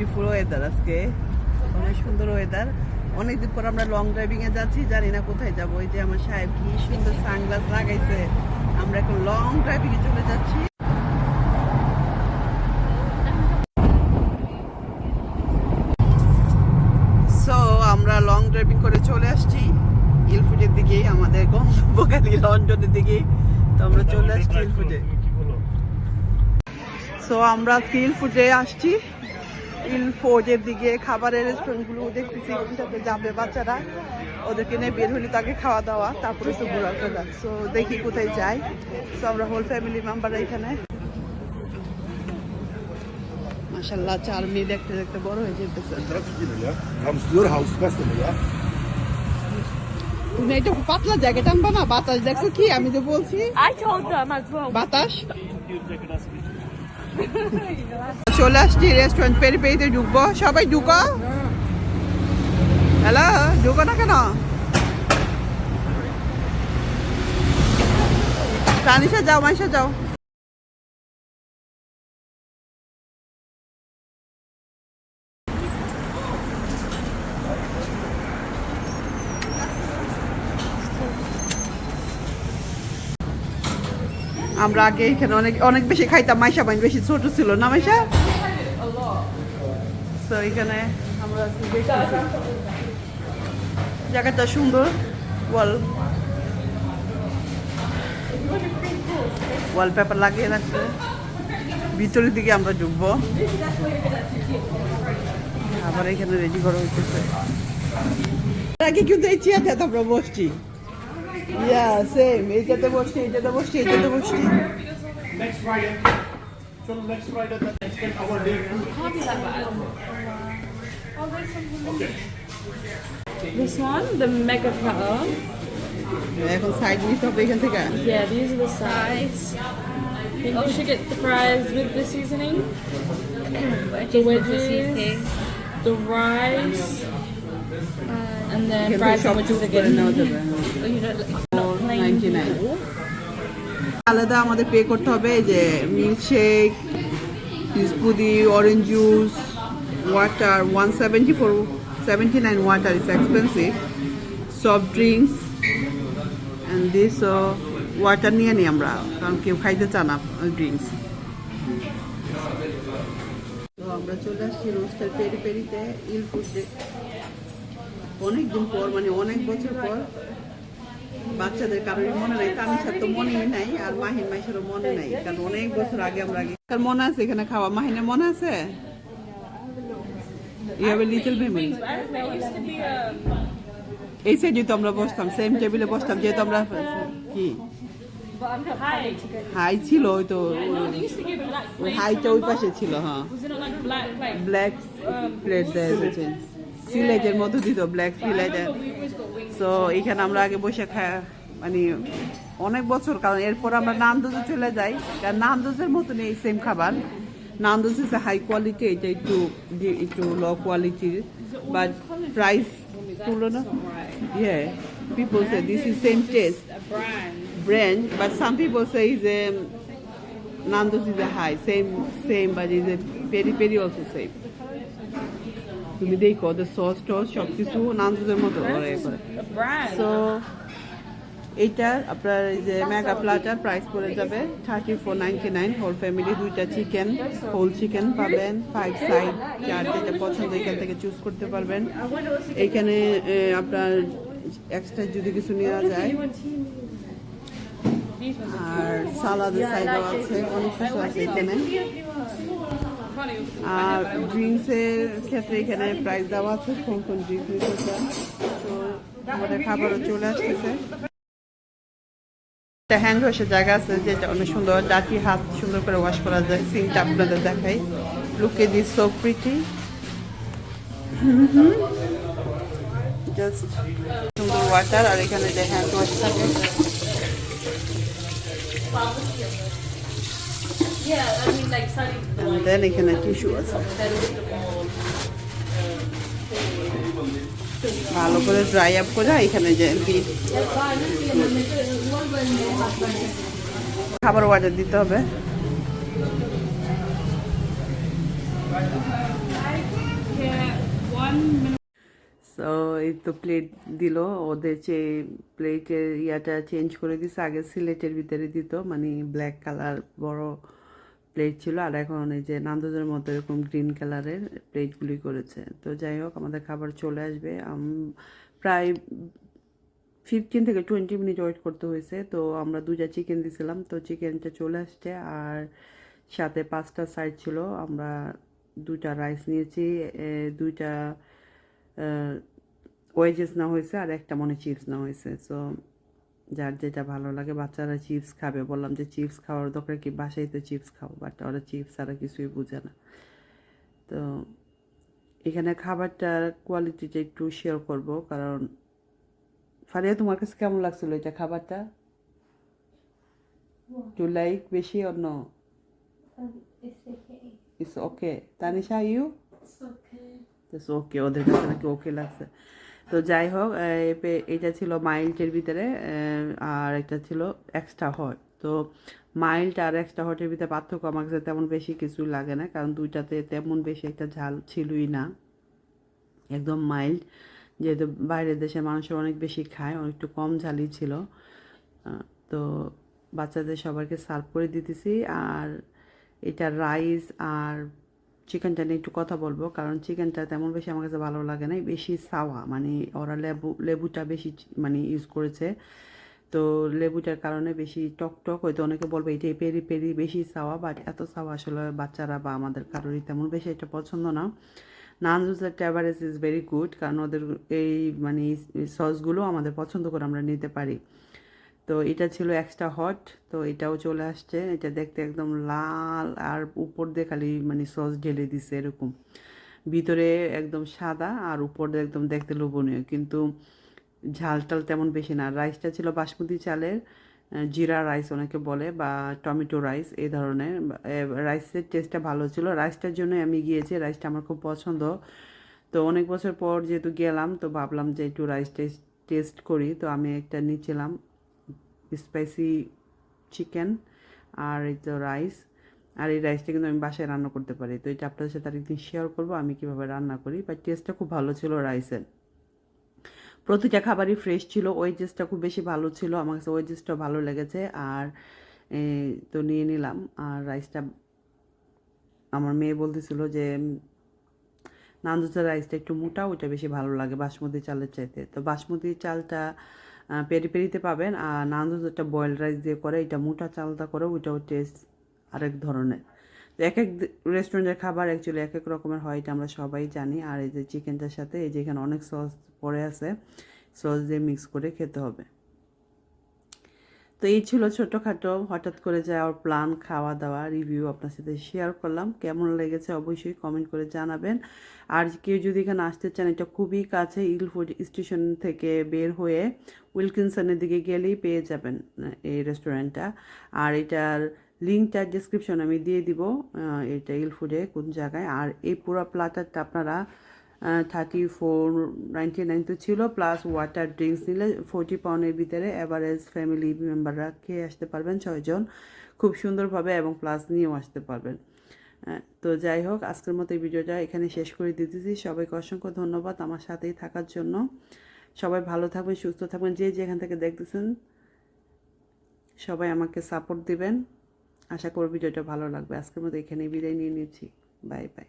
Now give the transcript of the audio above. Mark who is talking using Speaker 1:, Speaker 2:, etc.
Speaker 1: Beautiful weather আজকে। অনেক সুন্দর ওয়েদার অনেকদিন পর আমরা লং ড্রাইভিং এ যাচ্ছি জানি না কোথায় যাব। ওই যে আমার সাহেব কি সুন্দর সানগ্লাস লাগাইছে। আমরা এখন লং ড্রাইভিং এ চলে যাচ্ছি। সো আমরা লং ড্রাইভিং করে চলে আসছি। ইলফুজের দিকে আমাদের গন্তব্যকালী লন্ডনের দিকে। তো আমরা চলে আসছি ইলফুজে সো আমরা আজকে ইলফুজে ইন দিকে খাবারের রেস্টুরেন্টগুলো দেখতেছি কোনটাতে যাবে বাচ্চারা। ওদেরকে নিয়ে বের হলে তাকে খাওয়া দাওয়া তারপরে তো ঘোরা সো দেখি কোথায় যাই সো আমরা হোল ফ্যামিলি মেম্বার এখানে। দেখতে দেখতে এটা পাতলা জ্যাকেট না? বাতাস দেখছ কি? আমি তো বলছি বাতাস। চলে আসছি রেস্টুরেন্ট পেরি পেরিতে ঢুকবো। সবাই ঢুকো। হ্যালো ঢুকো না কেন? তানিশা যাও, মাইশা যাও। আমরা আগে এখানে অনেক অনেক বেশি খাইতাম, মাইশা বাইন বেশি ছোট ছিল না, মাইশা? তো এখানে আমরা জায়গাটা সুন্দর। ওয়াল। ওয়ালপেপার লাগিয়ে রাখছে। ভিতরের দিকে আমরা ঢুকবো। আবার এখানে রেডি করা হইতেছে। আগে কিন্তু এই চেয়ারটাতে আমরা বসছি। ইয়া সেম এইটাতে বসছি এইটাতে বসছি এইটাতে বসছি।
Speaker 2: Next Friday. So next Friday, the next hour there.
Speaker 3: This one, the mega platter.
Speaker 1: এখন সাইড নিতে হবে এখান থেকে
Speaker 3: Yeah, these are the sides. Then you should get the fries with the seasoning, the wedges, the rice, and then
Speaker 1: এখান
Speaker 3: fried
Speaker 1: থেকে সব
Speaker 3: sandwiches
Speaker 1: choose করে
Speaker 3: again.
Speaker 1: নেওয়া যাবে
Speaker 3: Oh, you don't like not plain.
Speaker 1: 99 আলাদা আমাদের পে করতে হবে যে milkshake smoothie orange juice water one seventy four seventy nine water is expensive soft drinks and this water নিয়ে নিই আমরা, কারণ কেউ খাইতে চান না ড্রিঙ্কস তো আমরা চলে আসছি রোস্টার পেরি পেরিতে ইলফুডে অনেকদিন পর মানে অনেক বছর পর বাচ্চাদের কারোর মনে নাই তানিশার তো মনেই নাই আর মাহিন মাইশেরও মনে নাই কারণ অনেক বছর আগে আমরা তার মনে আছে এখানে খাওয়া মাহিনের মনে আছে লিটল মেমোরি এই সাইডে তো আমরা বসতাম সেম টেবিলে বসতাম যেহেতু আমরা কি হাই ছিল ওই তো. হাইটা ওই পাশে ছিল হ্যাঁ? ব্ল্যাক প্লেট দেয় সিলেজের মতো দিত ব্ল্যাক
Speaker 3: wings.
Speaker 1: সো এখানে আমরা আগে বসে খা মানে অনেক বছর কারণ এরপর আমরা নান্দোজে চলে যাই। কারণ নান্দোজের মতন এই সেম খাবার। নান্দোজ হচ্ছে হাই কোয়ালিটি এটা একটু একটু লো কোয়ালিটির বাট প্রাইস তুলনা yeah people say this is same taste
Speaker 3: A brand.
Speaker 1: brand but some people say is um, Nando's is a high same same but is a peri peri also same. তুমি দেখো, ওদের sauce toss সব কিছু মতো করে. So এইটা আপনার এই যে মেগা প্লাটার প্রাইস পড়ে যাবে thirty four ninety nine whole family দুইটা চিকেন হোল চিকেন পাবেন ফাইভ সাইড যার যেটা পছন্দ এখান থেকে চুজ করতে পারবেন এইখানে আপনার এক্সট্রা যদি কিছু নেওয়া যায় আর সালাদের সাইডও আছে, অনেক কিছু আছে এখানে. আর ড্রিঙ্কসের ক্ষেত্রে এখানে প্রাইস দেওয়া আছে, কোন কোন ড্রিঙ্কস নিতে তো আমাদের খাবারও চলে আসতেছে। একটা হ্যান্ড ওয়াশের জায়গা আছে, যেটা অনেক সুন্দর। ডাটি হাত সুন্দর করে ওয়াশ করা যায় সিনটা আপনাদের দেখাই। লুকে দি সো প্রিটি জাস্ট সুন্দর ওয়াটার আর এখানে যে হ্যান্ড ওয়াশ থাকে।
Speaker 3: Yeah, I mean like.
Speaker 1: And then এখানে টিস্যু আছে ভালো করে ড্রাই আপ করে এখানে যে খাবার অর্ডার দিতে হবে। সো এই তো প্লেট দিল। ওদের যে প্লেটের ইয়াটা চেঞ্জ করে দিছে আগে সিলেটের ভিতরে দিত মানে ব্ল্যাক কালার বড় প্লেট ছিল আর এখন এই যে নান্দদের মতো এরকম গ্রিন কালারের প্লেটগুলি করেছে। তো যাই হোক, আমাদের খাবার চলে আসবে। প্রায় ফিফটিন থেকে টোয়েন্টি মিনিট ওয়েট করতে হয়েছে। তো আমরা দুইটা চিকেন দিছিলাম। তো চিকেনটা চলে আসছে আর সাথে পাঁচটা সাইড ছিল। আমরা দুটা রাইস নিয়েছি। দুইটা ওয়েজেস না হয়েছে আর একটা মনে চিপস না হয়েছে। সো যার যেটা ভালো লাগে বাচ্চারা চিপস খাবে। বললাম যে চিপস খাওয়ার দরকার কি? বাসায় তো চিপস খাও বাট ওরা চিপস ছাড়া কিছুই বুঝে না। তো এখানে খাবারটার কোয়ালিটিটা একটু শেয়ার করব কারণ ফারিয়া তোমার কাছে কেমন লাগছিল এটা খাবারটা? টু লাইক বেশি অন্য.
Speaker 4: It's okay
Speaker 1: Tanisha you
Speaker 4: it's okay
Speaker 1: ওদের কাছে নাকি ওকে লাগছে। তো যাই হোক এটা ছিল মাইল্ডের ভিতরে আর একটা ছিল এক্সট্রা হট তো মাইল্ড আর এক্সট্রা হটের ভিতরে পার্থক্য আমার কাছে তেমন বেশি কিছু লাগে না, কারণ দুইটাতে তেমন বেশি একটা ঝাল ছিলই না। একদম মাইল্ড যেহেতু বাইরের দেশের মানুষের অনেক বেশি খায় একটু কম ঝালই ছিল। তো বাচ্চাদের সবাইকে সার্ভ করে দিতেছি, আর এটা রাইস আর চিকেনটা নিয়ে একটু কথা বলব, কারণ চিকেনটা তেমন বেশি আমার কাছে ভালো লাগে না বেশি সাওয়া মানে ওরা লেবু, লেবুটা বেশি মানে ইউজ করেছে। তো লেবুটার কারণে বেশি টক টক হয়তো অনেকে বলবে এটাই পেরি পেরি বেশি সাওয়া বাট এত সাওয়া আসলে বাচ্চারা বা আমাদের কারোরই তেমন বেশি এটা পছন্দ না। নানজুসের ট্যাভারেজ ইজ ভেরি গুড কারণ ওদের এই মানে সসগুলো আমাদের পছন্দ করে আমরা নিতে পারি। তো এটা ছিল এক্সট্রা হট তো এটাও চলে আসছে। এটা দেখতে একদম লাল আর উপর দিয়ে খালি মানে সস ঢেলে দিছে এরকম। ভিতরে একদম সাদা আর উপর দিয়ে একদম দেখতে লোভনীয়। কিন্তু ঝাল টাল তেমন বেশি না। রাইসটা ছিল বাসমতি চালের জিরা রাইস অনেকে বলে বা টমেটো রাইস এই ধরনের। রাইসের টেস্টটা ভালো ছিল। রাইসটার জন্য আমি গিয়েছি। রাইসটা আমার খুব পছন্দ। তো অনেক বছর পর যেহেতু গেলাম, তো ভাবলাম যে একটু রাইস টেস্ট টেস্ট করি। তো আমি একটা নিচ্ছিলাম। স্পাইসি চিকেন আর এই তো রাইস আর এই রাইসটা কিন্তু আমি বাসায় রান্না করতে পারি। তো এটা আপনাদের সাথে আরেকদিন শেয়ার করব আমি কীভাবে রান্না করি। বাট টেস্টটা খুব ভালো ছিল রাইসের প্রতিটা খাবারই ফ্রেশ ছিল। ওয়েজেসটা খুব বেশি ভালো ছিল। আমার কাছে ওয়েজেসটা ভালো লেগেছে। আর তো নিয়ে নিলাম। আর রাইসটা আমার মেয়ে বলতেছিল যে নান্দুসের রাইসটা একটু মোটা, ওইটা বেশি ভালো লাগে বাসমতি চালের চাইতে। তো বাসমতি চালটা পেরি পেরিতে পাবেন। আর নান্দুসেরটা বয়েল রাইস দিয়ে করে, এটা মোটা চালটা করে, ওইটাও টেস্ট আরেক ধরনের। এক এক রেস্টুরেন্টের খাবার অ্যাকচুয়ালি এক এক রকমের হয়, এটা আমরা সবাই জানি। আর এই যে চিকেনটার সাথে, এই যে এখানে অনেক সস পড়ে আছে সস দিয়ে মিক্স করে খেতে হবে। তো এই ছিল ছোটোখাটো, হঠাৎ করে যাওয়ার প্ল্যান খাওয়া দাওয়া রিভিউ আপনার সাথে শেয়ার করলাম। কেমন লেগেছে অবশ্যই কমেন্ট করে জানাবেন। আর কেউ যদি এখানে আসতে চান, এটা খুবই কাছে ইলফুড স্টেশন থেকে বের হয়ে উইলকিনসনের দিকে গেলেই পেয়ে যাবেন এই রেস্টুরেন্টটা আর এটার লিঙ্কটা ডিসক্রিপশন আমি দিয়ে দিব এটা ইলফুডে কোন জায়গায়। আর এই পুরো প্লাটারটা আপনারা থার্টি ফোর নাইনটি নাইন তো ছিল প্লাস ওয়াটার ড্রিঙ্কস নিলে ফোর্টি পাউন্ডের ভিতরে অ্যাভারেজ ফ্যামিলি মেম্বাররা খেয়ে আসতে পারবেন ছয়জন খুব সুন্দরভাবে এবং প্লাস নিয়েও আসতে পারবেন। তো যাই হোক, আজকের মতো এই ভিডিওটা এখানে শেষ করে দিতেছি। সবাইকে অসংখ্য ধন্যবাদ আমার সাথেই থাকার জন্য। সবাই ভালো থাকবেন, সুস্থ থাকবেন, যে যেখান থেকে দেখতেছেন, সবাই আমাকে সাপোর্ট দিবেন। আশা করি ভিডিওটা ভালো লাগবে। আজকের মতো এখানেই বিদায় নিয়ে নিচ্ছি। Bye bye